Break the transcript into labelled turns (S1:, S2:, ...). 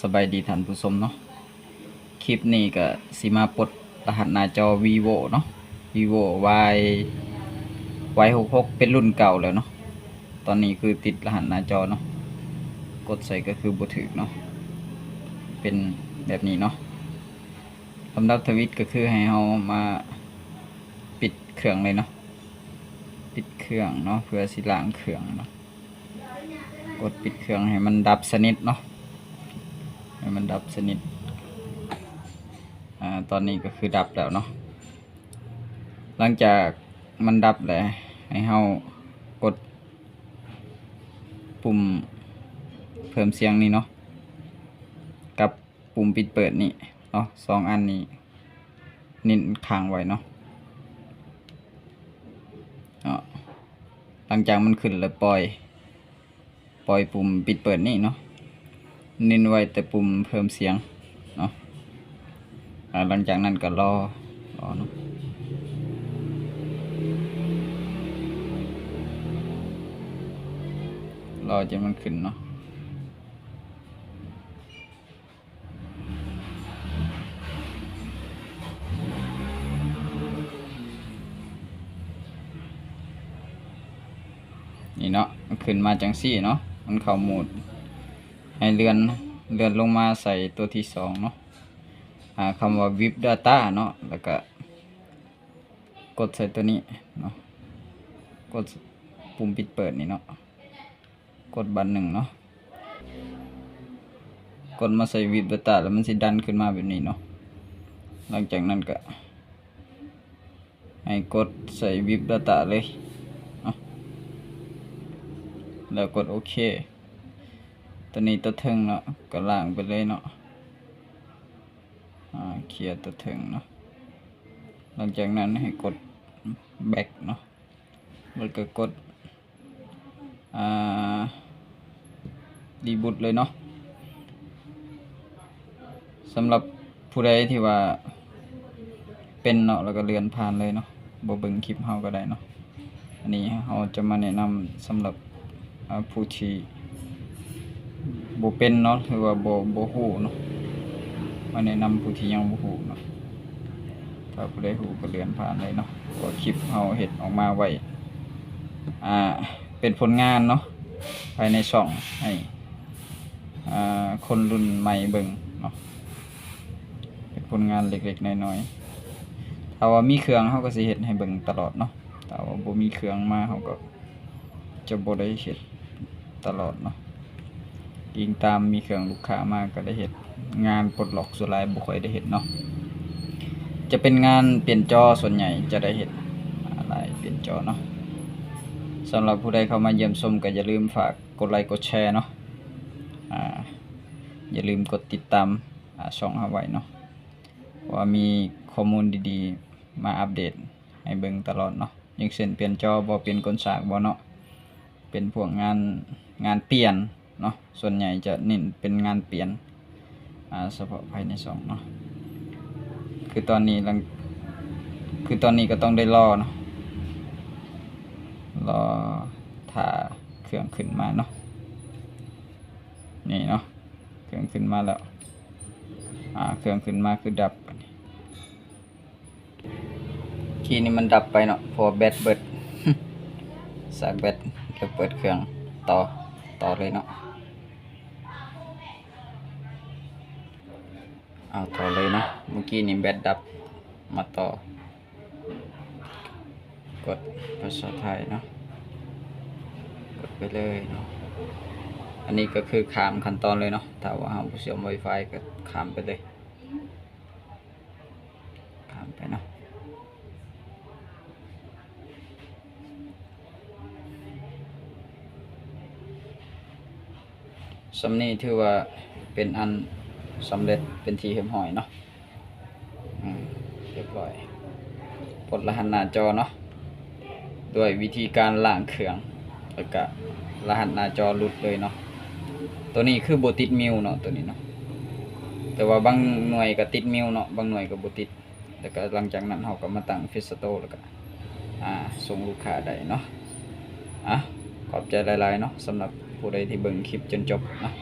S1: สบายดีท่านผู้ชมเนาะ คลิปนี้ก็สิมาปลดรหัสหน้าจอ vivo เนาะ vivo y y 6 6เป็นรุ่นเก่าแล้วเนาะ ตอนนี้คือติดรหัสหน้าจอเนาะ กดใส่ก็คือบ่ถึกเนาะ เป็นแบบนี้เนาะสำหรับทวิตก็คือให้เรามาปิดเครื่องเลยเนาะ ปิดเครื่องเนาะเพื่อสิล้างเครื่องเนาะ กดปิดเครื่องให้มันดับสนิทเนาะ ให้มันดับสนิทอ่าตอนนี้ก็คือดับแล้วเนาะหลังจากมันดับแล้วให้เฮากด ปุ่มเพิ่มเสียงนี่เนาะกับปุ่มปิดเปิดนี่เนาะสองอันนี้นิ่นค้างไว้เนาะเนาะหลังจากมันขึ้นแล้วปล่อย ปล่อยปุ่มปิดเปิดนี่เนาะ นินไว้แต่ปุ่มเพิ่มเสียงเนาะหลังจากนั้นก็รอรอเนาะรอจนมันขึ้นเนาะนี่เนาะมันขึ้นมาจังสี่เนาะมันเข้าโหมด ให้เลื่อนเลื่อนลงมาใส่ตัวที่สองเนาะหาคำว่า VIP Data เนาะแล้วก็กดใส่ตัวนี้เนาะกดปุ่มปิดเปิดนี่เนาะกดบันหนึ่งเนาะกดมาใส่ VIP Data แล้วมันสิดันขึ้นมาแบบนี้เนาะหลังจากนั้นก็ให้กดใส่ VIP Data เลยเนาะแล้วกดโอเค ตัวนี้ตัวเทิงเนาะก็ล่างไปเลยเนาะอ่าเคลียร์ตัวเทิงเนาะหลังจากนั้นให้กด back เนาะแล้วก็กดอ่ารีบูตเลยเนาะสำหรับผู้ใดที่ว่าเป็นเนาะแล้วก็เลือนผ่านเลยเนาะบ่เบิ่งคลิปเฮาก็ได้เนาะอันนี้เฮาจะมาแนะนำสำหรับผู้ที่ บเป็นเนาะหรือว่าบ่บ่ฮู้เนาะมาแนะนำผู้ที่ยังบ่ฮู้เนาะถ้าผู้ใดฮู้ก็เลื่อนผ่านเลยเนาะก็คลิปเฮาเฮ็ดออกมาไว้อ่าเป็นผลงานเนาะภายในช่องให้อ่าคนรุ่นใหม่เบิ่งเนาะเป็นผลงานเล็กๆน้อยๆถ้าว่ามีเครื่องเฮาก็สิเฮ็ดให้เบิ่งตลอดเนาะถ้าว่าบ่มีเครื่องมาเฮาก็จะบ่ได้เฮ็ดตลอดเนาะ อิงตามมีเครื่องลูกค้ามาก็ได้เห็ดงานปลดล็อกส่วนหลายบุค่อยได้เห็ดเนาะจะเป็นงานเปลี่ยนจอส่วนใหญ่จะได้เห็ดอะไรเปลี่ยนจอเนาะสำหรับผู้ใดเข้ามาเยี่ยมชมก็อย่าลืมฝากกดไลค์กดแชร์เนาะอ่าอย่าลืมกดติดตามช่องเอาไว้เนาะว่ามีข้อมูลดีๆ มาอัปเดตให้เบิ่งตลอดเนาะย่างเช่นเปลี่ยนจอบ่เปลี่ยนกลฉากบ่เนาะเป็นพวกงานงานเปลี่ยน เนาะส่วนใหญ่จะเน้นเป็นงานเปลี่ยนอ่าเฉพาะภายในสองเนาะคือตอนนี้ลังคือตอนนี้ก็ต้องได้รอเนาะรอถ่าเครื่องขึ้นมาเนาะนี่เนาะเครื่องขึ้นมาแล้วอ่าเครื่องขึ้นมาคือดับคีนี้มันดับไปเนาะพอแบตเบิดสากแบตก็เปิดเครื่องต่อต่อเลยเนาะ เอาต่อเลยเนาะเมื่อกี้นี่แบตดับ มาต่อ กดภาษาไทยเนาะ กดไปเลยเนาะ อันนี้ก็คือข้ามขั้นตอนเลยเนาะ ถ้าว่าเราเสียบ Wi-Fi ก็ข้ามไปเลยข้ามไปเนาะสำนี้ถือว่าเป็นอัน สำเร็จเป็นทีเห็มหอยเนาะเรียบร้อยปลดรหัสหน้าจอเนาะด้วยวิธีการล้างเครื่องแล้วก็รหัสหน้าจอหลุดเลยเนาะตัวนี้คือโบติดมิวเนาะตัวนี้เนาะแต่ว่าบางหน่วยก็ติดมิวเนาะบางหน่วยก็โบติดแล้วก็หลังจากนั้นเราก็มาตั้งฟิสโตแล้วก็อ่าส่งลูกค้าได้เนาะอะขอบใจหลายๆเนาะสำหรับผู้ใดที่เบิ่งคลิปจนจบเนาะ